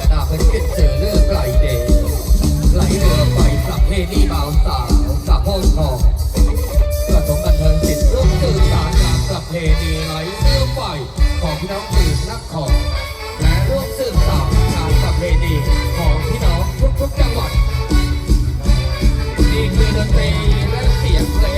ระดาเพื่อเก็บเจอเรื่องไกลเดชไหลเรือไปสับเฮนี่บ่าวสาวสาวห้องทองกระสมบันเทิงศิลป์ร่วมสื่อสารงานสับเฮนี่ไหลเรือไปของพี่น้องสื่อนักของแลร่วมสื่อสารสับเฮนี่ของพี่น้องทุกๆจังหวัดนี่คือดนตรีและเสียงเพลง